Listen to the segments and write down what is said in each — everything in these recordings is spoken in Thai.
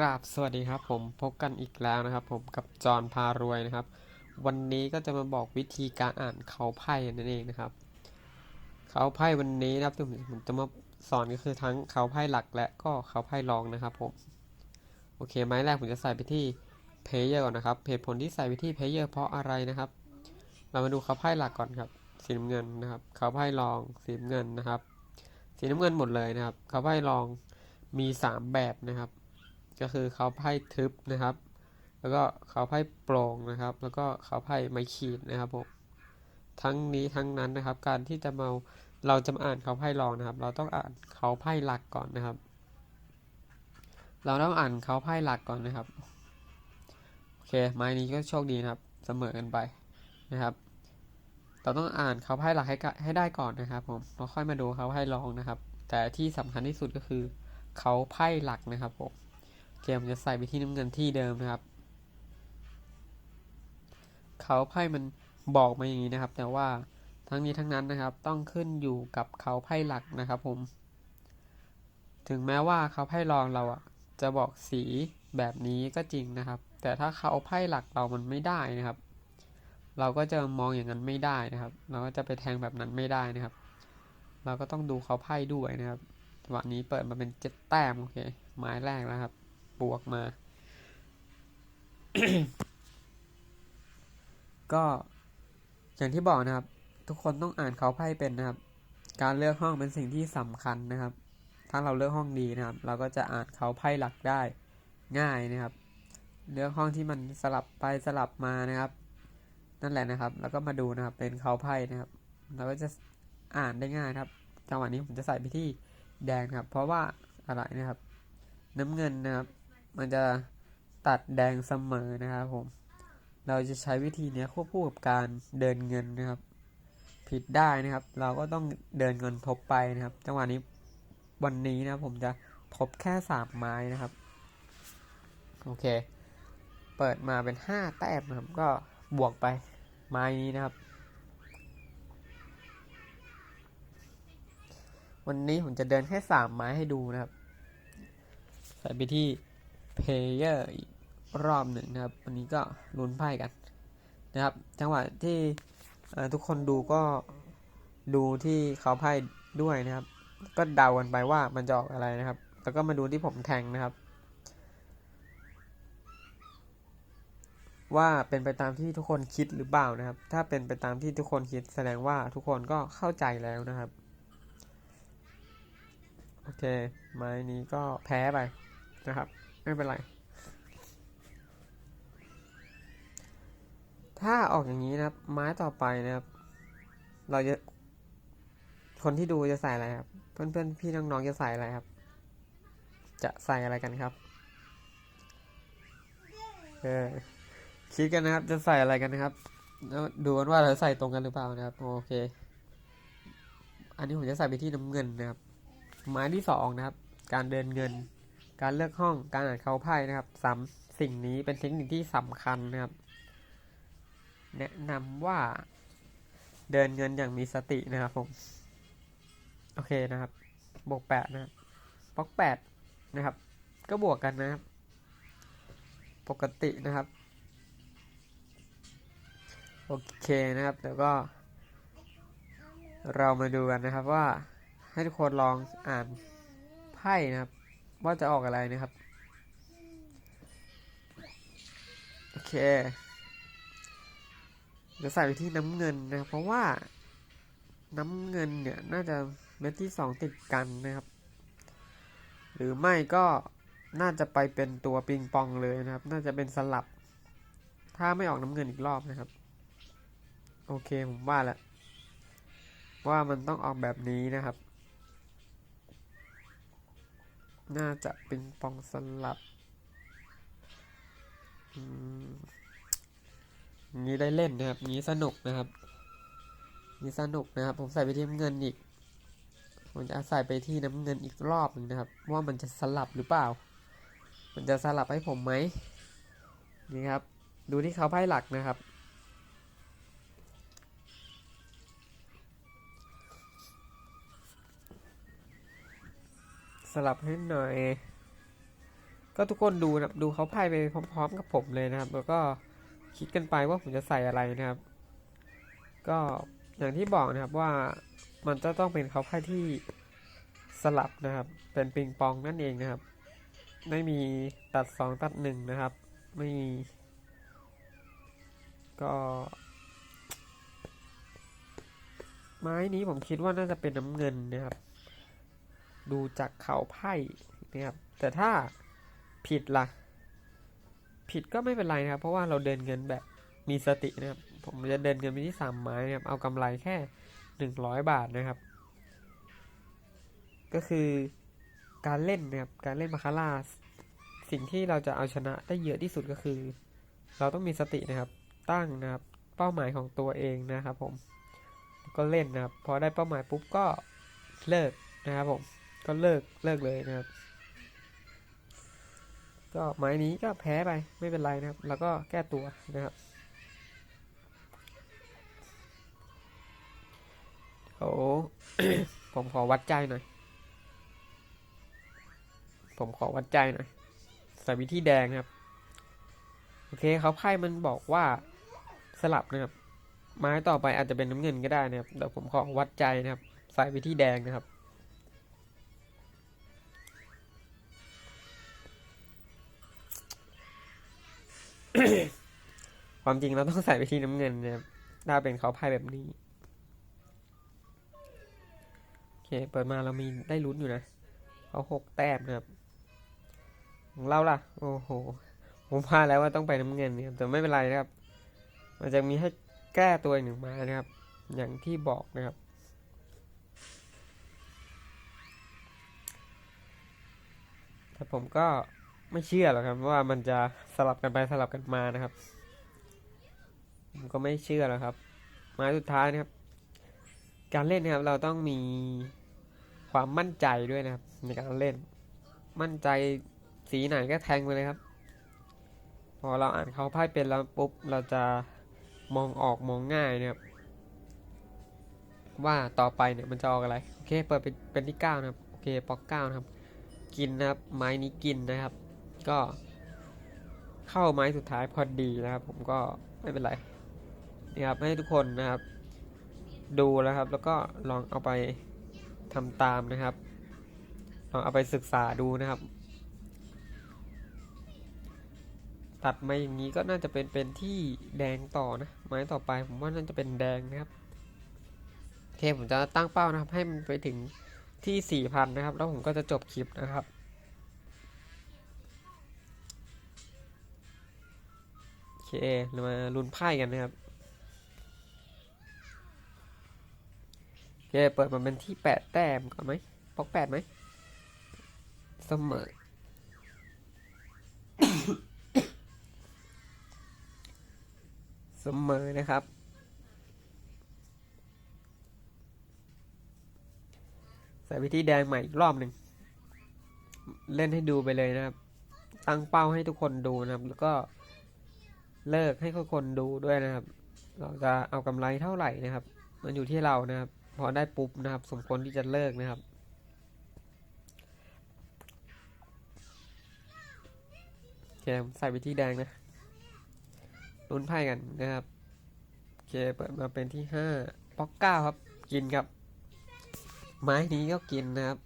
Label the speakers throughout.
Speaker 1: กราบสวัสดีครับผมพบกันอีกแล้วนะครับ ผมกับจอห์นพารวยนะครับ วันนี้ก็จะมาบอกวิธีการอ่านเขาไพ่นั่นเองนะครับ เขาไพ่วันนี้นะครับที่ผมผมจะมาสอนก็คือทั้งเขาไพ่หลักและก็เขาไพ่รองนะครับผมโอเคไม้แรกผมจะใส่ไปที่เพลเยอร์ก่อนนะครับเหตุผลที่ใส่ไปที่เพลเยอร์เพราะอะไรนะครับ เรามาดูเขาไพ่หลักก่อนครับสีน้ำเงินนะครับ เขาไพ่รองสีน้ำเงินนะครับ สีน้ำเงินหมดเลยนะครับ เขาไพ่รองมีสามแบบนะครับ ก็คือเขาไพ่ทึบนะครับ แล้วก็เขาไพ่โปร่งนะครับ แล้วก็เขาไพ่ไม้ขีดนะครับผมทั้งนี้ทั้งนั้นนะครับ การที่จะมาเราจะมาอ่านเขาไพ่รองนะครับ เราต้องอ่านเขาไพ่หลักก่อนนะครับ เราต้องอ่านเขาไพ่หลักก่อนนะครับโอเคไม้นี้ก็โชคดีนะครับเสมอกันไปนะครับ เราต้องอ่านเขาไพ่หลักให้ให้ได้ก่อนนะครับ ผมเราค่อยมาดูเขาไพ่รองนะครับ แต่ที่สำคัญที่สุดก็คือเขาไพ่หลักนะครับผม เกมจะใส่ไปที่น้ำเงินที่เดิมนะครับ เขาไพ่มันบอกมาอย่างนี้นะครับ แต่ว่าทั้งนี้ทั้งนั้นนะครับ ต้องขึ้นอยู่กับเขาไพ่หลักนะครับ ผม ถึงแม้ว่าเขาไพ่รองเราอะ จะบอกสีแบบนี้ก็จริงนะครับ แต่ถ้าเขาไพ่หลักเรามันไม่ได้นะครับ เราก็จะมองอย่างนั้นไม่ได้นะครับ เราก็จะไปแทงแบบนั้นไม่ได้นะครับ เราก็ต้องดูเขาไพ่ด้วยนะครับจังหวะนี้เปิดมาเป็นเจ็ดแต้มโอเคไม้แรกแล้วครับ บวกมา ก็อย่างที่บอกนะครับ ทุกคนต้องอ่านเขาไพ่เป็นนะครับ การเลือกห้องเป็นสิ่งที่สำคัญนะครับ ถ้าเราเลือกห้องดีนะครับ เราก็จะอ่านเขาไพ่หลักได้ง่ายนะครับ เลือกห้องที่มันสลับไปสลับมานะครับ นั่นแหละนะครับ แล้วก็มาดูนะครับ เป็นเขาไพ่นะครับ เราก็จะอ่านได้ง่ายครับจังหวะนี้ผมจะใส่ไปที่แดงครับ เพราะว่าอะไรนะครับ น้ำเงินนะครับ มันจะตัดแดงเสมอนะครับผม เราจะใช้วิธีนี้ควบคู่กับการเดินเงินนะครับ ผิดได้นะครับ เราก็ต้องเดินเงินทบไปนะครับ จังหวะนี้วันนี้นะผมจะทบแค่สามไม้นะครับ โอเค เปิดมาเป็นห้าแต้มนะครับก็บวกไปไม้นี้นะครับ วันนี้ผมจะเดินแค่สามไม้ให้ดูนะครับ ใส่ไปที่ เพลเยอร์อีกรอบหนึ่งนะครับ วันนี้ก็ลุ้นไพ่กันนะครับ จังหวะที่ทุกคนดูก็ดูที่เขาไพ่ด้วยนะครับ ก็เดากันไปว่ามันจะออกอะไรนะครับ แล้วก็มาดูที่ผมแทงนะครับ ว่าเป็นไปตามที่ทุกคนคิดหรือเปล่านะครับ ถ้าเป็นไปตามที่ทุกคนคิดแสดงว่าทุกคนก็เข้าใจแล้วนะครับ โอเคไม้นี้ก็แพ้ไปนะครับ ไม่เป็นไร ถ้าออกอย่างนี้นะครับ ไม้ต่อไปนะครับ เราจะ คนที่ดูจะใส่อะไรครับ เพื่อนๆพี่น้องๆจะใส่อะไรครับ จะใส่อะไรกันครับ เออคิดกันนะครับ จะใส่อะไรกันนะครับแล้วดูกันว่าเราใส่ตรงกันหรือเปล่านะครับ โอเค อันนี้ผมจะใส่ไปที่น้ำเงินนะครับ ไม้ที่สองนะครับ การเดินเงิน การเลือกห้องการอ่านเขาไพ่นะครับสามสิ่งนี้เป็นเทคนิคที่สำคัญนะครับ แนะนำว่าเดินเงินอย่างมีสตินะครับผม โอเคนะครับ บวกแปดนะครับบวกแปดนะครับ ก็บวกกันนะครับ ปกตินะครับ โอเคนะครับ แล้วก็ เรามาดูกันนะครับว่าให้ทุกคนลองอ่านไพ่นะครับ ว่าจะออกอะไรนะครับ โอเคจะใส่ไปที่น้ำเงินนะครับ เพราะว่าน้ำเงินเนี่ยน่าจะเม็ดที่สองติดกันนะครับ หรือไม่ก็น่าจะไปเป็นตัวปิงปองเลยนะครับ น่าจะเป็นสลับ ถ้าไม่ออกน้ำเงินอีกรอบนะครับ โอเคผมว่าแล้วว่ามันต้องออกแบบนี้นะครับ น่าจะปิงปองสลับอนี้ได้เล่นนะครับ นี้สนุกนะครับ นี้สนุกนะครับ ผมใส่ไปที่เงินอีก ผมจะใส่ไปที่น้ำเงินอีกรอบหนึ่งนะครับ ว่ามันจะสลับหรือเปล่า มันจะสลับให้ผมไหมนี่ครับ ดูที่เขาไพ่หลักนะครับ สลับให้หน่อย ก็ทุกคนดูนะครับดูเขาไพ่ไปพร้อมๆกับผมเลยนะครับ แล้วก็คิดกันไปว่าผมจะใส่อะไรนะครับ ก็อย่างที่บอกนะครับว่ามันจะต้องเป็นเขาไพ่ที่สลับนะครับ เป็นปิงปองนั่นเองนะครับ ไม่มีตัดสองตัดหนึ่งนะครับ ไม่มี ก็ ไม้นี้ผมคิดว่าน่าจะเป็นน้ำเงินนะครับ ดูจากเขาไพ่นะครับแต่ถ้าผิดล่ะ ผิดก็ไม่เป็นไรนะครับ เพราะว่าเราเดินเงินแบบมีสตินะครับ ผมจะเดินเงินไปที่สามไม้นะครับ เอากำไรแค่หนึ่งร้อยบาทนะครับ ก็คือการเล่นนะครับ การเล่นมาคาร่าสิ่งที่เราจะเอาชนะได้เยอะที่สุดก็คือ เราต้องมีสตินะครับ ตั้งนะครับ เป้าหมายของตัวเองนะครับ ผม ก็เล่นนะครับ พอได้เป้าหมายปุ๊บก็เลิกนะครับผม ก็เลิกเลิกเลยนะครับ ก็ไม้นี้ก็แพ้ไปไม่เป็นไรนะครับ แล้วก็แก้ตัวนะครับโอ้ผมขอวัดใจหน่อย ผมขอวัดใจหน่อยสวิธีแดงครับ โอเคเขาไพ่มันบอกว่าสลับนะครับ ไม้ต่อไปอาจจะเป็นน้ำเงินก็ได้นะครับเดี๋ยวผมขอวัดใจนะครับใส่วิธีแดงนะครับ ความจริงเราต้องใส่ไปที่น้ำเงินนะครับถ้าเป็นเขาไพ่แบบนี้ โอเค เปิดมาเรามีได้ลุ้นอยู่นะ เขาหกแต้มนะครับของเราล่ะ โอ้โห ผมพลาดแล้วว่าต้องไปน้ำเงินนะครับแต่ไม่เป็นไรนะครับ มันจะมีให้แก้ตัวอีกหนึ่งมานะครับ อย่างที่บอกนะครับแต่ผมก็ไม่เชื่อหรอกครับว่ามันจะสลับกันไปสลับกันมานะครับ ก็ไม่เชื่อหรอกครับไม้สุดท้ายนะครับ การเล่นนะครับเราต้องมีความมั่นใจด้วยนะครับ ในการเล่น มั่นใจสีไหนก็แทงไปเลยครับ พอเราอ่านเขาไพ่เป็นแล้วปุ๊บเราจะมองออกมองง่ายนะครับ ว่าต่อไปเนี่ยมันจะออกอะไร โอเค เปิดเป็นเป็นที่เก้านะครับ โอเคปอกเก้านะครับ กินนะครับ ไม้นี้กินนะครับ ก็เข้าไม้สุดท้ายพอดีนะครับ ผมก็ไม่เป็นไร นี่ครับให้ทุกคนนะครับ ดูแล้วครับ แล้วก็ลองเอาไปทำตามนะครับ ลองเอาไปศึกษาดูนะครับ ตัดมาอย่างนี้ก็น่าจะเป็นเป็นที่แดงต่อนะไม้ต่อไปผมว่าน่าจะเป็นแดงนะครับโอเคผมจะตั้งเป้านะครับ ให้มันไปถึงที่สี่พันนะครับ แล้วผมก็จะจบคลิปนะครับโอเคเรามาลุ้นไพ่กันนะครับ โอเคเปิดมาเป็นที่แปดแต้มก่อนไหมปอกแปดไหมเสมอเสมอนะครับ ใส่วิธีแดงใหม่อีกรอบหนึ่ง เล่นให้ดูไปเลยนะครับ ตั้งเป้าให้ทุกคนดูนะครับ แล้วก็เลิกให้ทุกคนดูด้วยนะครับ เราจะเอากำไรเท่าไหร่นะครับ มันอยู่ที่เรานะครับ พอได้ปุ๊บนะครับ สมควรที่จะเลิกนะครับ เคมใส่วิธีแดงนะลุ้นไพ่กันนะครับ เคเปิดมาเป็นที่ห้าป๊อกเก้าครับ กินครับ ไม้นี้ก็กินนะครับ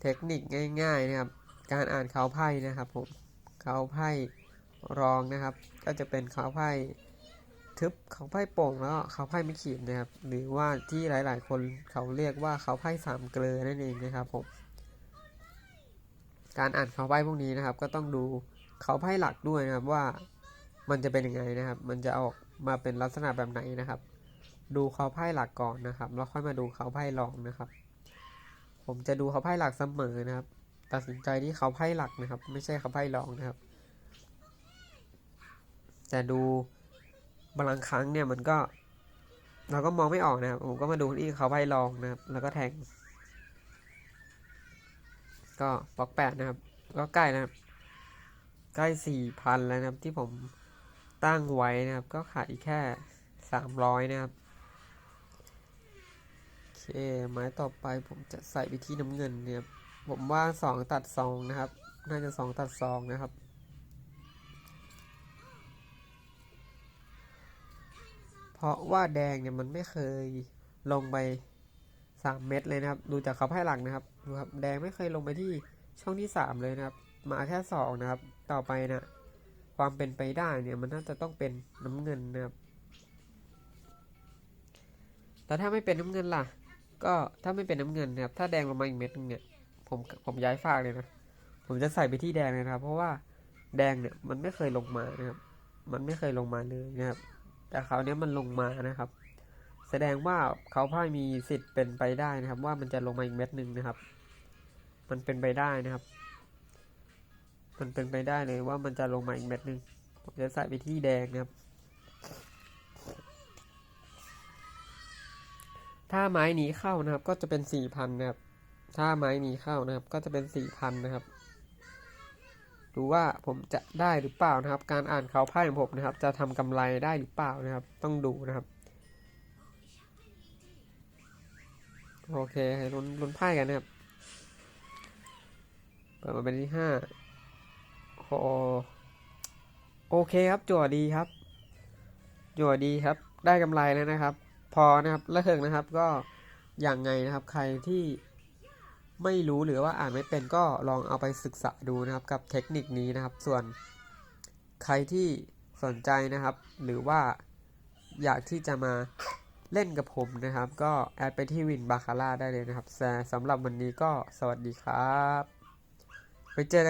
Speaker 1: เทคนิคง่ายๆนะครับ การอ่านเขาไพ่นะครับผมเขาไพ่รองนะครับ ก็จะเป็นเขาไพ่ ทึบเขาไพ่โป่งแล้วเขาไพ่ไม่ขีดนะครับหรือว่าที่หลาย ๆ คนเขาเรียกว่าเขาไพ่สามเกลือนั่นเองนะครับผมการอ่านเขาไพ่พวกนี้นะครับ ก็ต้องดูเขาไพ่หลักด้วยนะครับว่ามันจะเป็นยังไงนะครับ มันจะออกมาเป็นลักษณะแบบไหนนะครับ ดูเขาไพ่หลักก่อนนะครับ แล้วค่อยมาดูเขาไพ่รองนะครับ ผมจะดูเขาไพ่หลักเสมอนะครับ ตัดสินใจที่เขาไพ่หลักนะครับ ไม่ใช่เขาไพ่รองนะครับแต่ดู บางครั้งเนี่ยมันก็ เราก็มองไม่ออกนะครับผมก็มาดูที่เขาไพ่รองนะครับ แล้วก็แทง ก็ปอกแปดนะครับ ก็ใกล้นะครับ ใกล้สี่พันแล้วนะครับที่ผมตั้งไว้นะครับ ก็ขาดอีกแค่สามร้อยนะครับโอเคไม้ต่อไปผมจะใส่ไปที่น้ำเงินเนี่ยผมว่าสองตัดสองนะครับ น่าจะสองตัดสองนะครับ เพราะว่าแดงเนี่ยมันไม่เคยลงไปสามเม็ดเลยนะครับ ดูจากเขาไพ่หลังนะครับดูครับแดงไม่เคยลงไปที่ช่องที่สามเลยนะครับ มาแค่สองนะครับ ต่อไปนะความเป็นไปได้เนี่ยมันน่าจะต้องเป็นน้ำเงินนะครับแล้วถ้าไม่เป็นน้ำเงินล่ะ ก็ถ้าไม่เป็นน้ำเงินนะครับ ถ้าแดงลงมาอีกเม็ดนึงเนี่ยผมผมย้ายฝากเลยนะ ผมจะใส่ไปที่แดงเลยนะครับ เพราะว่าแดงเนี่ยมันไม่เคยลงมานะครับ มันไม่เคยลงมาเลยนะครับ แต่คราวนี้มันลงมานะครับ แสดงว่าเขาพ่ายมีสิทธิ์เป็นไปได้นะครับ ว่ามันจะลงมาอีกเม็ดหนึ่งนะครับ มันเป็นไปได้นะครับ มันเป็นไปได้เลยว่ามันจะลงมาอีกเม็ดหนึ่งผมจะใส่ไปที่แดงนะครับ ถ้าไม้นี้เข้านะครับก็จะเป็นสี่พันนะครับ ถ้าไม้นี้เข้านะครับ ก็จะเป็นสี่พันนะครับ ดูว่าผมจะได้หรือเปล่านะครับ การอ่านเขาไพ่ของผมนะครับ จะทำกำไรได้หรือเปล่านะครับ ต้องดูนะครับ โอเคลุ้นลุ้นไพ่กันนะครับ เปิดมาเป็นที่ห้าโอโอเคครับจั่วดีครับจั่วดีครับ ได้กำไรแล้วนะครับ พอนะครับเลิกนะครับก็อย่างไงนะครับ ใครที่ ไม่รู้หรือว่าอ่านไม่เป็นก็ลองเอาไปศึกษาดูนะครับกับเทคนิคนี้นะครับ ส่วนใครที่สนใจนะครับ หรือว่าอยากที่จะมาเล่นกับผมนะครับ ก็แอดไปที่วินบาคาร่าได้เลยนะครับแต่สำหรับวันนี้ก็สวัสดีครับ ไปเจอกัน